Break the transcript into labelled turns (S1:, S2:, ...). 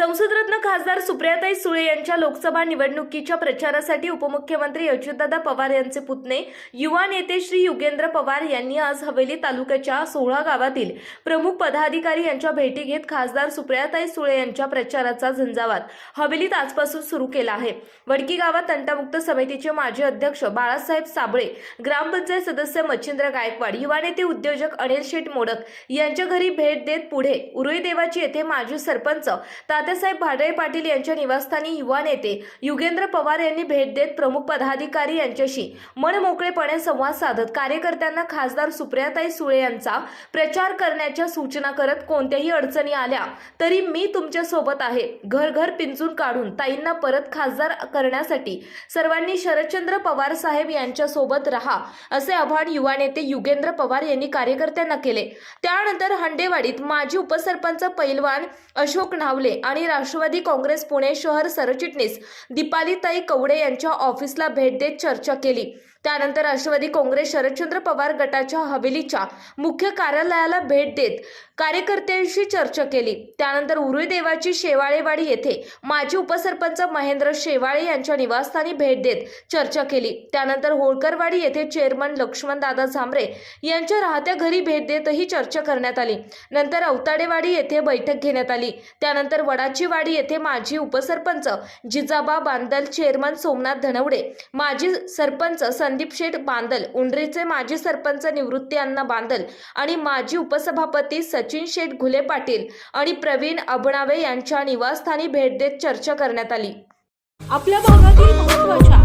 S1: संसदरत्न खासदार सुप्रियाताई सुळे यांच्या लोकसभा निवडणुकीच्या प्रचारासाठी उपमुख्यमंत्री अजितदादा पवार यांचे पुतणे युवा नेते श्री युगेंद्र पवार यांनी आज हवेली तालुक्याच्या सोळा गावातील प्रमुख पदाधिकारी यांच्या भेटी घेत खासदार सुप्रियाताई सुळे यांच्या प्रचाराचा झंझावात हवेलीत आजपासून सुरू केला आहे. वडकी गावात तंटामुक्त समितीचे माजी अध्यक्ष बाळासाहेब साबळे ग्रामपंचायत सदस्य मच्छिंद्र गायकवाड युवा नेते उद्योजक अनिल शेठ मोडक यांच्या घरी भेट देत पुढे उरुळी देवाची येथे माजी सरपंच दादासाहेब भाडळे पाटील यांच्या निवासस्थानी युवा नेते युगेंद्र पवार यांनी भेट देत प्रमुख पदाधिकारी यांच्याशी मनमोकळेपणे संवाद साधत कार्यकर्त्यांना खासदार सुप्रियाताई सुळे यांचा प्रचार करण्याच्या सूचना करत कोणत्याही अडचणी आल्या तरी मी तुमच्यासोबत आहे. घर घर पिंजून काढून ताईंना परत खासदार करण्यासाठी सर्वांनी शरदचंद्र पवार साहेब यांच्या सोबत राहा असे आव्हान युवा नेते युगेंद्र पवार यांनी कार्यकर्त्यांना केले. त्यानंतर हंडेवाडीत माजी उपसरपंच पैलवान अशोक नावले आणि राष्ट्रवादी काँग्रेस पुणे शहर सरचिटणीस दीपालीताई कवडे यांच्या ऑफिसला भेट देत चर्चा केली. त्यानंतर राष्ट्रवादी काँग्रेस शरदचंद्र पवार गटाच्या हवेलीच्या मुख्य कार्यालयाला भेट देत कार्यकर्त्यांशी चर्चा केली. त्यानंतर उरुदेवाची शेवाळेवाडी येथे माजी उपसरपंच महेंद्र शेवाळे यांच्या निवासस्थानी भेट देत चर्चा केली. त्यानंतर होळकरवाडी येथे चेअरमन लक्ष्मणदादा झांबरे यांच्या राहत्या घरी भेट देतही चर्चा करण्यात आली. नंतर अवताडेवाडी येथे बैठक घेण्यात आली. त्यानंतर वडाचीवाडी येथे माजी उपसरपंच जिजाबा बांदल चेअरमन सोमनाथ धनवडे माजी सरपंच संदीप शेठ बांदल उंड्रीचे माजी सरपंच निवृत्ती अण्णा बांदल आणि माजी उपसभापती सचिन शेठ घुले पाटील आणि प्रवीण अबणावे यांच्या निवासस्थानी भेट देत चर्चा करण्यात आली.
S2: आपल्या भागातील महत्त्वाच्या